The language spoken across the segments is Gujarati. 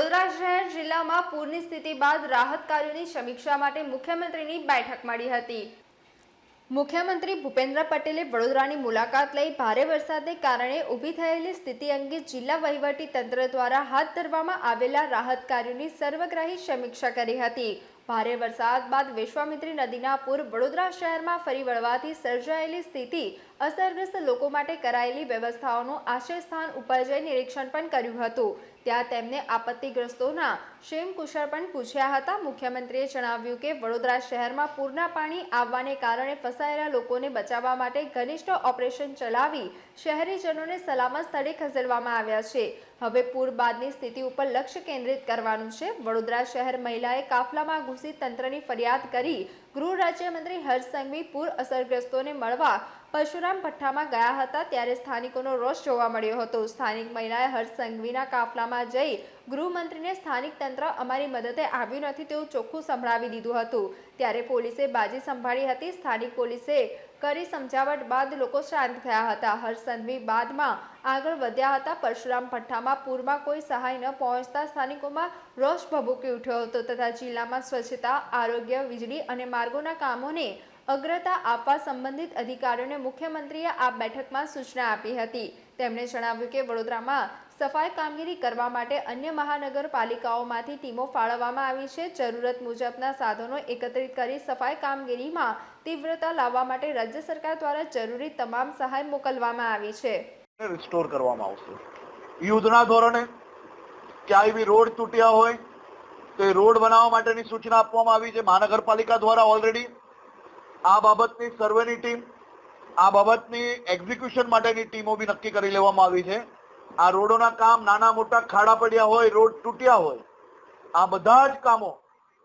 વડોદરા શહેર જિલ્લામાં પૂરની સ્થિતિ બાદ રાહત કાર્યોની સમીક્ષા માટે મુખ્યમંત્રીની બેઠક મળી હતી. મુખ્યમંત્રી ભૂપેન્દ્ર પટેલે વડોદરાની મુલાકાત લઈ ભારે વરસાદને કારણે ઊભી થયેલી સ્થિતિ અંગે જિલ્લા વહીવટી તંત્ર દ્વારા હાથ ધરવામાં આવેલા રાહત કાર્યોની સર્વગ્રાહી સમીક્ષા કરી હતી. ભારે વરસાદ બાદ વિશ્વામિત્રી નદીના પૂર વડોદરા શહેરમાં ફરી વળવાથી સર્જાયેલી સ્થિતિ અસરગ્રસ્ત લોકો માટે કરાયેલી વ્યવસ્થાઓનું આશ્રય સ્થાન ઉપર જઈ નિરીક્ષણ પણ કર્યું હતું. ત્યાં તેમને આપત્તિગ્રસ્તોના ક્ષેમ કુશળ પણ પૂછ્યા હતા. મુખ્યમંત્રીએ જણાવ્યું કે વડોદરા શહેરમાં પૂરના પાણી આવવાને કારણે ફસાયેલા લોકોને બચાવવા માટે ઘનિષ્ઠ ઓપરેશન ચલાવી શહેરીજનોને સલામત સ્થળે ખસેડવામાં આવ્યા છે. હવે પૂર બાદની સ્થિતિ ઉપર લક્ષ્ય કેન્દ્રિત કરવાનું છે. વડોદરા શહેર મહિલાએ કાફલામાં ઘૂસી તંત્રની ફરિયાદ કરી ગૃહ રાજ્યમંત્રી હર્ષ સંઘવી પૂર અસરગ્રસ્તોને મળવા પરશુરામ ભઠ્ઠામાં ગયા હતા ત્યારે સ્થાનિકોનો રોષ જોવા મળ્યો હતો. સ્થાનિક મહિલાએ હર્ષ સંઘવીના કાફલામાં જઈ ગૃહમંત્રીને સ્થાનિક તંત્ર અમારી મદદે આવ્યું નથી તેવું ચોખ્ખું સંભળાવી દીધું હતું. ત્યારે પોલીસે બાજી સંભાળી હતી. સ્થાનિક પોલીસે કરી સમજાવટ બાદ લોકો શાંત થયા હતા. હર્ષ બાદમાં આગળ વધ્યા હતા. પરશુરામ ભઠ્ઠામાં પૂરમાં કોઈ સહાય ન પહોંચતા સ્થાનિકોમાં રોષ ભભૂકી ઉઠ્યો હતો તથા જિલ્લામાં સ્વચ્છતા, આરોગ્ય, વીજળી અને માર્ગોના કામોને અગ્રતા આપવા સંબંધિત અધિકારીઓને મુખ્યમંત્રીએ આ બેઠકમાં સૂચના આપી હતી. તેમણે જણાવ્યું કે વડોદરામાં સફાઈ કામગીરી કરવા માટે અન્ય મહાનગરપાલિકાઓમાંથી ટીમો ફાળવવામાં આવી છે. જરૂરત મુજબના સાધનો એકત્રિત કરી સફાઈ કામગીરીમાં તીવ્રતા લાવવા માટે રાજ્ય સરકાર દ્વારા જરૂરી તમામ સહાય મોકલવામાં આવી છે. રિસ્ટોર કરવામાં આવશે. યુદ્ધના ધોરણે ક્યાંય બી રોડ તૂટ્યા હોય, તો એ રોડ બનાવવા માટેની સૂચના આપવામાં આવી છે. મહાનગરપાલિકા દ્વારા ઓલરેડી આ બાબતની સર્વેની ટીમ આ બાબતની એક્ઝિક્યુશન માટેની ટીમો બી નક્કી કરી લેવામાં આવી છે. આ રોડોના કામ નાના મોટા ખાડા પડ્યા હોય, રોડ તૂટ્યા હોય, આ બધા જ કામો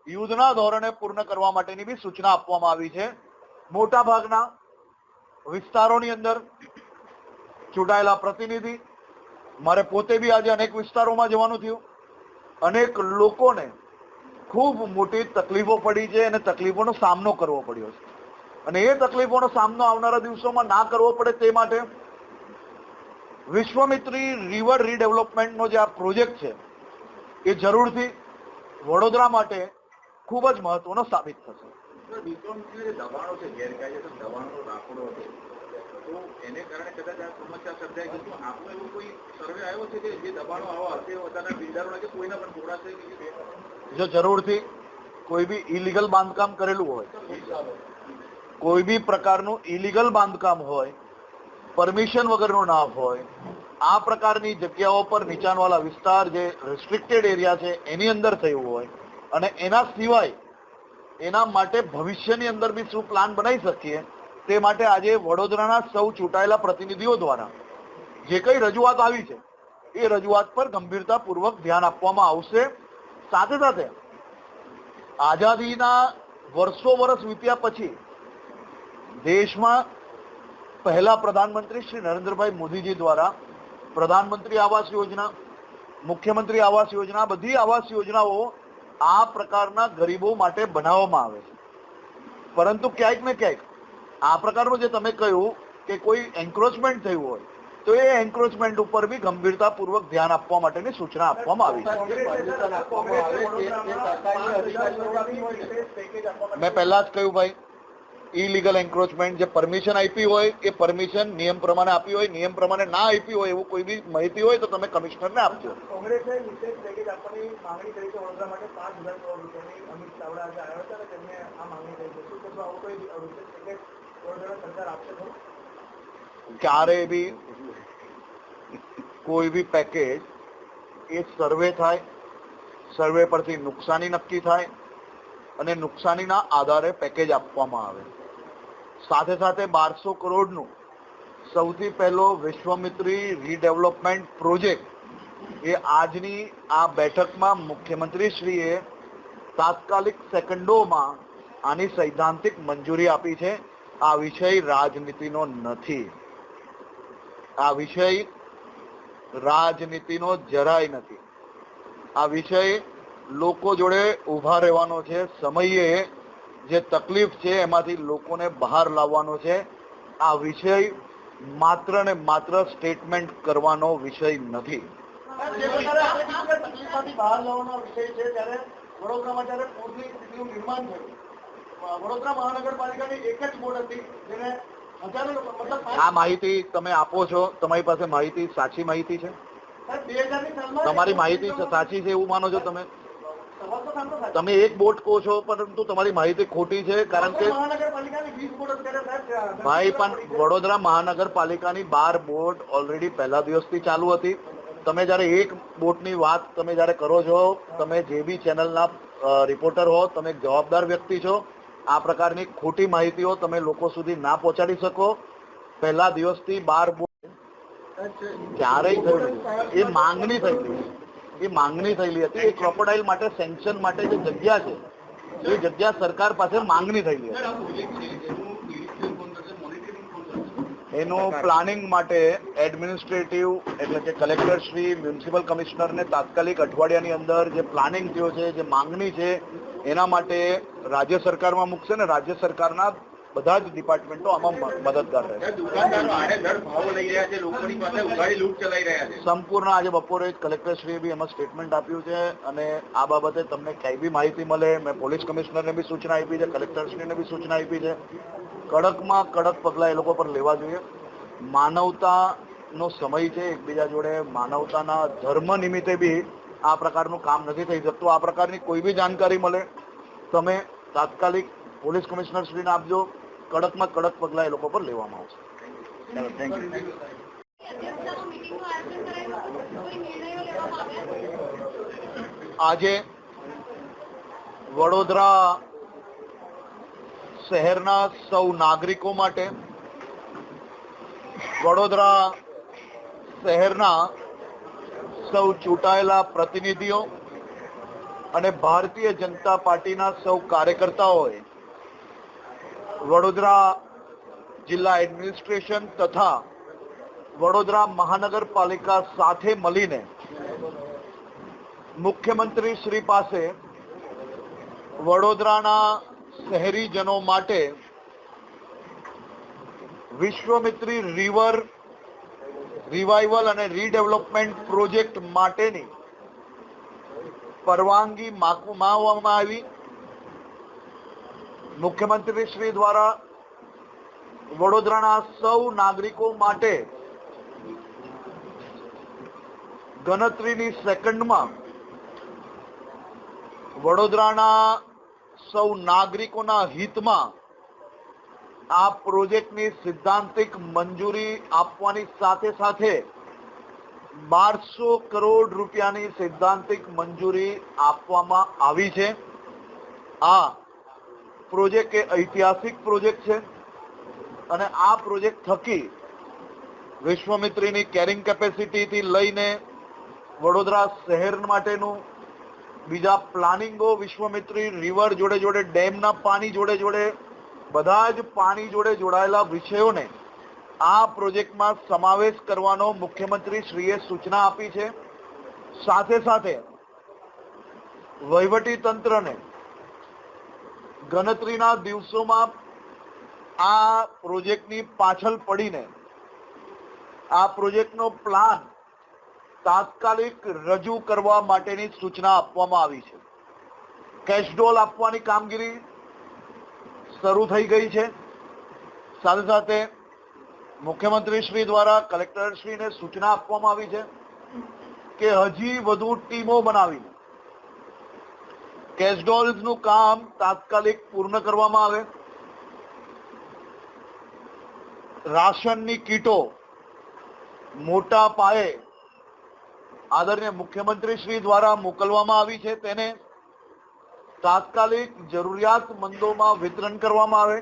યુદ્ધના ધોરણે પૂર્ણ કરવા માટેની બી સૂચના આપવામાં આવી છે. મોટા ભાગના વિસ્તારોની અંદર ચૂંટાયેલા પ્રતિનિધિ, મારે પોતે બી આજે અનેક વિસ્તારોમાં જવાનું થયું. અનેક લોકોને ખૂબ મોટી તકલીફો પડી છે અને તકલીફોનો સામનો કરવો પડ્યો છે. અને એ તકલીફોનો સામનો આવનારા દિવસોમાં ના કરવો પડે તે માટે વિશ્વમિત્રી રિવર રીડેવલપમેન્ટનો જે આ પ્રોજેક્ટ છે, એ જરૂરથી વડોદરા માટે ખૂબ જ મહત્વનો સાબિત થશે. દબાણો છે ગેરકાયદેસર દબાણો રાખડો હતો. તો એને કારણે કદાચ આ સમસ્યા સર્જાય તો આપનો એવો કોઈ સર્વે આવ્યો છે કે જે દબાણો આવા હશે પોતાના બિલ્ડરોના કે કોઈના પણ થોડા છે કે જે જો જરૂરથી કોઈ બી ઇલીગલ બાંધકામ કરેલું હોય કોઈ બી પ્રકારનું ઇલીગલ બાંધકામ હોય પરમિશન વગરનું ના હોય આ પ્રકારની જગ્યાઓ પર નીચાણવાળા વિસ્તાર જે રેસ્ટ્રિક્ટેડ એરિયા છે એની અંદર થયું હોય અને એના સિવાય એના માટે ભવિષ્યની અંદર બી શું પ્લાન બનાવી શકીએ, તે માટે આજે વડોદરાના સૌ ચૂંટાયેલા પ્રતિનિધિઓ દ્વારા જે કઈ રજૂઆત આવી છે, એ રજૂઆત પર ગંભીરતાપૂર્વક ધ્યાન આપવામાં આવશે. સાથે સાથે આઝાદીના વર્ષો વર્ષ વીત્યા પછી દેશમાં પહેલા પ્રધાનમંત્રી શ્રી નરેન્દ્રભાઈ મોદીજી દ્વારા પ્રધાનમંત્રી આવાસ યોજના, મુખ્યમંત્રી આવાસ યોજના બધી આવાસ યોજનાઓ આ પ્રકારના ગરીબો માટે બનાવવામાં આવે છે. પરંતુ ક્યાંક ને ક્યાંક આ પ્રકારનું જે તમે કહ્યું કે કોઈ એન્ક્રોચમેન્ટ થયું હોય, તો એ એન્ક્રોચમેન્ટ ઉપર બી ગંભીરતાપૂર્વક ધ્યાન આપવા માટેની સૂચના આપવામાં આવી છે. મેં પહેલા જ કહ્યું ભાઈ ઇલીગલ એન્ક્રોચમેન્ટ જે પરમિશન આપી હોય એ પરમિશન નિયમ પ્રમાણે આપી હોય નિયમ પ્રમાણે ના આપી હોય એવું કોઈ બી માહિતી હોય તો તમે કમિશનરને આપજો. કોંગ્રેસે વિશેષ પેકેજ આપવાની માંગણી કરી છે વડોદરા માટે પાંચ હજાર કરોડ રૂપિયાની અમિત ચાવડા આજે આવ્યા હતા અને તેમને આ માંગણી કરી છે. શું કહેશો આવું કોઈ વિશેષ પેકેજ વડોદરા સરકાર આપશે ખરું? ક્યારે બી કોઈ બી પેકેજ એ સર્વે થાય સર્વે પરથી નુકસાની નક્કી થાય અને નુકસાનીના આધારે પેકેજ આપવામાં આવે. સાથે સાથે બારસો કરોડનું સૌથી પહેલો વિશ્વમિત્રી રીડેવલપમેન્ટ પ્રોજેક્ટ એ આજની આ બેઠકમાં મુખ્યમંત્રીશ્રીએ તાત્કાલિક સેકન્ડોમાં આની સૈદ્ધાંતિક મંજૂરી આપી છે. આ વિષય રાજનીતિનો નથી. આ વિષય રાજનીતિનો જરાય નથી. આ વિષય લોકો જોડે ઊભા રહેવાનો છે. સમયે જે તકલીફ છે એમાંથી લોકોને બહાર લાવવાનો છે આ વિષય માત્ર ને માત્ર સ્ટેટમેન્ટ કરવાનો વિષય નથી. વડોદરામાં જ્યારે પૂરની સ્થિતિનું નિર્માણ થયું વડોદરા મહાનગરપાલિકાની એક જ બોર્ડ હતી જેને આ માહિતી તમે આપો છો તમારી પાસે માહિતી સાચી માહિતી છે? સાહેબ, 2000 ની સાલમાં તમારી માહિતી સાચી છે એવું માનો છો તમે સવાલ તો સાંભળો સાહેબ. તમે એક બોટ કહો છો પરંતુ તમારી માહિતી ખોટી છે કારણ કે વડોદરા મહાનગરપાલિકાની 20 બોર્ડ અત્યારે સાહેબ, અ, ભાઈ પણ વડોદરા મહાનગરપાલિકાની બાર બોટ ઓલરેડી પહેલા દિવસથી ચાલુ હતી. તમે જ્યારે એક બોટની વાત તમે જ્યારે કરો છો તમે જે બી ચેનલના રિપોર્ટર હો તમે એક જવાબદાર વ્યક્તિ છો આ પ્રકારની ખોટી માહિતીઓ તમે લોકો સુધી ના પહોંચાડી શકો. પહેલા દિવસથી બાર બોટ ક્યારેય એ માંગણી થયેલી એ માંગણી થયેલી હતી. એ ક્રોકોડાઇલ માટે સેન્કશન માટે જે જગ્યા છે, એ જગ્યા સરકાર પાસે માંગણી થયેલી હતી. એનું પ્લાનિંગ માટે એડમિનિસ્ટ્રેટિવ એટલે કે કલેક્ટર શ્રી મ્યુનિસિપલ કમિશનરને તાત્કાલિક અઠવાડિયાની અંદર જે પ્લાનિંગ થયો છે, જે માંગણી છે, એના માટે રાજ્ય સરકારમાં મૂકશે ને રાજ્ય સરકારના બધા જ ડિપાર્ટમેન્ટો આમાં મદદગાર છે સંપૂર્ણ આજે બપોરે કલેક્ટરશ્રીએ બી એમાં સ્ટેટમેન્ટ આપ્યું છે અને આ બાબતે તમને કઈ બી માહિતી મળે મેં પોલીસ કમિશનરને બી સૂચના આપી છે કલેક્ટરશ્રીને બી સૂચના આપી છે. કડકમાં કડક પગલાં એ લોકો પર લેવા જોઈએ. માનવતાનો સમય છે એકબીજા જોડે માનવતાના ધર્મ નિમિત્તે બી આ પ્રકારનું કામ નથી થઈ શકતું. આ પ્રકારની કોઈ બી જાણકારી મળે તમે તાત્કાલિક પોલીસ કમિશનર શ્રીને આપજો. કડકમાં કડક પગલાં એ લોકો પર લેવામાં આવશે. થેન્ક યુ આજે વડોદરા શહેરના સૌ નાગરિકો માટે વડોદરા શહેરના સૌ ચૂંટાયેલા પ્રતિનિધિઓ અને ભારતીય જનતા પાર્ટીના સૌ કાર્યકર્તાઓએ વડોદરા જિલ્લા એડમિનિસ્ટ્રેશન તથા વડોદરા મહાનગરપાલિકા સાથે મળીને મુખ્યમંત્રી શ્રી પાસે વડોદરાના શહેરીજનો માટે વિશ્વમિત્રી રિવર રિવાઇવલ અને રીડેવલપમેન્ટ પ્રોજેક્ટ માટેની પરવાનગી માગવામાં આવી. મુખ્યમંત્રી શ્રી દ્વારા વડોદરાના સૌ નાગરિકો માટે ગણતરીની સેકન્ડમાં વડોદરાના સૌ નાગરિકોના હિતમાં આ પ્રોજેક્ટની સિદ્ધાંતિક મંજૂરી આપવાની સાથે સાથે બારસો કરોડ રૂપિયાની સૈદ્ધાંતિક મંજૂરી આપવામાં આવી છે. આ પ્રોજેક્ટ એ ઐતિહાસિક પ્રોજેક્ટ છે અને આ પ્રોજેક્ટ થકી વિશ્વમિત્રીની કેરિંગ કેપેસિટીથી લઈને વડોદરા શહેર માટેનું બીજા પ્લાનિંગો, વિશ્વમિત્રી રિવર જોડે જોડે, ડેમના પાણી જોડે જોડે, બધા જ પાણી જોડે જોડાયેલા વિષયોને આ પ્રોજેક્ટમાં સમાવેશ કરવાનો મુખ્યમંત્રી શ્રીએ સૂચના આપી છે. સાથે સાથે વહીવટી તંત્રને ગણતરીના દિવસોમાં આ પ્રોજેક્ટની પાછળ પડીને, આ પ્રોજેક્ટનો પ્લાન તાત્કાલિક રજૂ કરવા માટેની સૂચના આપવામાં આવી છે. કેશડોલ આપવાની કામગીરી શરૂ થઈ ગઈ છે. સાથે સાથે મુખ્યમંત્રી શ્રી દ્વારા કલેક્ટરશ્રીને સૂચના આપવામાં આવી છે કે હજી વધુ ટીમો બનાવીને કેશડોલ્સનું કામ તાત્કાલિક પૂર્ણ કરવામાં આવે. રાશનની કીટો મોટા પાયે આદરણીય મુખ્યમંત્રી શ્રી દ્વારા મોકલવામાં આવી છે. તેને તાત્કાલિક જરૂરિયાતમંદોમાં વિતરણ કરવામાં આવે.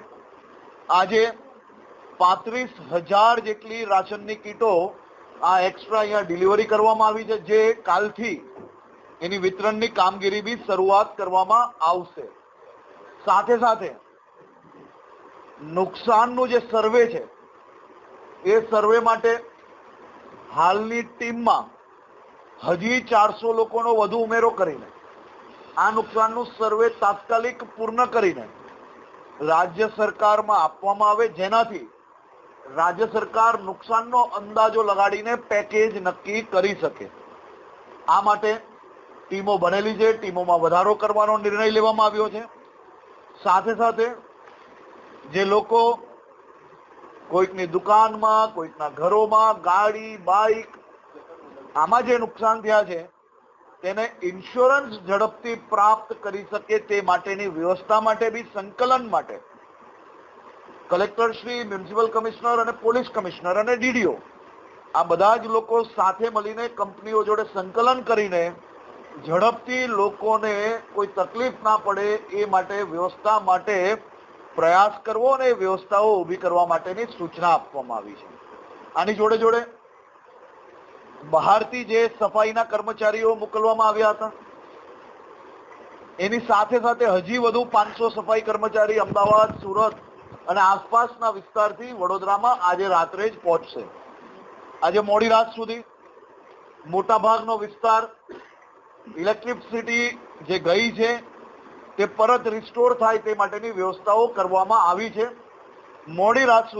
આજે પાંત્રીસ હજાર જેટલી રાશનની કીટો આ એક્સ્ટ્રા અહીંયા ડિલિવરી કરવામાં આવી છે. જે કાલથી એની વિતરણની કામગીરી બી શરૂઆત કરવામાં આવશે. સાથે સાથે નુકસાનનું જે સર્વે છે, એ સર્વે માટે હાલની ટીમમાં હજી ચારસો લોકોનો વધુ ઉમેરો કરીને, આ નુકસાનનું સર્વે તાત્કાલિક પૂર્ણ કરીને રાજ્ય સરકારમાં આપવામાં આવે, જેનાથી રાજ્ય સરકાર નુકસાનનો અંદાજો લગાડીને પેકેજ નક્કી કરી શકે. આ માટે ટીમો બનેલી છે, ટીમોમાં વધારો કરવાનો નિર્ણય લેવામાં આવ્યો છે. સાથે સાથે જે લોકો કોઈકની દુકાનમાં, કોઈકના ઘરોમાં ગાડી બાઇક આમાં જે નુકસાન થયા છે, તેને ઇન્સ્યોરન્સ ઝડપથી પ્રાપ્ત કરી શકે તે માટેની વ્યવસ્થા માટે બી, સંકલન માટે. કલેક્ટર શ્રી, મ્યુનિસિપલ કમિશનર અને પોલીસ કમિશનર અને ડીડીઓ આ બધા જ લોકો સાથે મળીને કંપનીઓ જોડે સંકલન કરીને ઝડપથી લોકોને કોઈ તકલીફ ના પડે એ માટે વ્યવસ્થા માટે પ્રયાસ કરવો અને વ્યવસ્થાઓ ઊભી કરવા માટેની સૂચના આપવામાં આવી છે. આની જોડે જોડે બહારથી જે સફાઈના કર્મચારીઓ મોકલવામાં આવ્યા હતા, એની સાથે સાથે હજી વધુ પાંચસો સફાઈ કર્મચારી અમદાવાદ, સુરત અને આસપાસના વિસ્તારથી વડોદરામાં આજે રાત્રે જ પહોંચશે. આજે મોડી રાત સુધી મોટા ભાગનો વિસ્તાર ઇલેક્ટ્રિસિટી જે ગઈ છે, તે પરત રિસ્ટોર થાય તે માટેની વ્યવસ્થાઓ કરવામાં આવી છે. મોડી રાત સુધી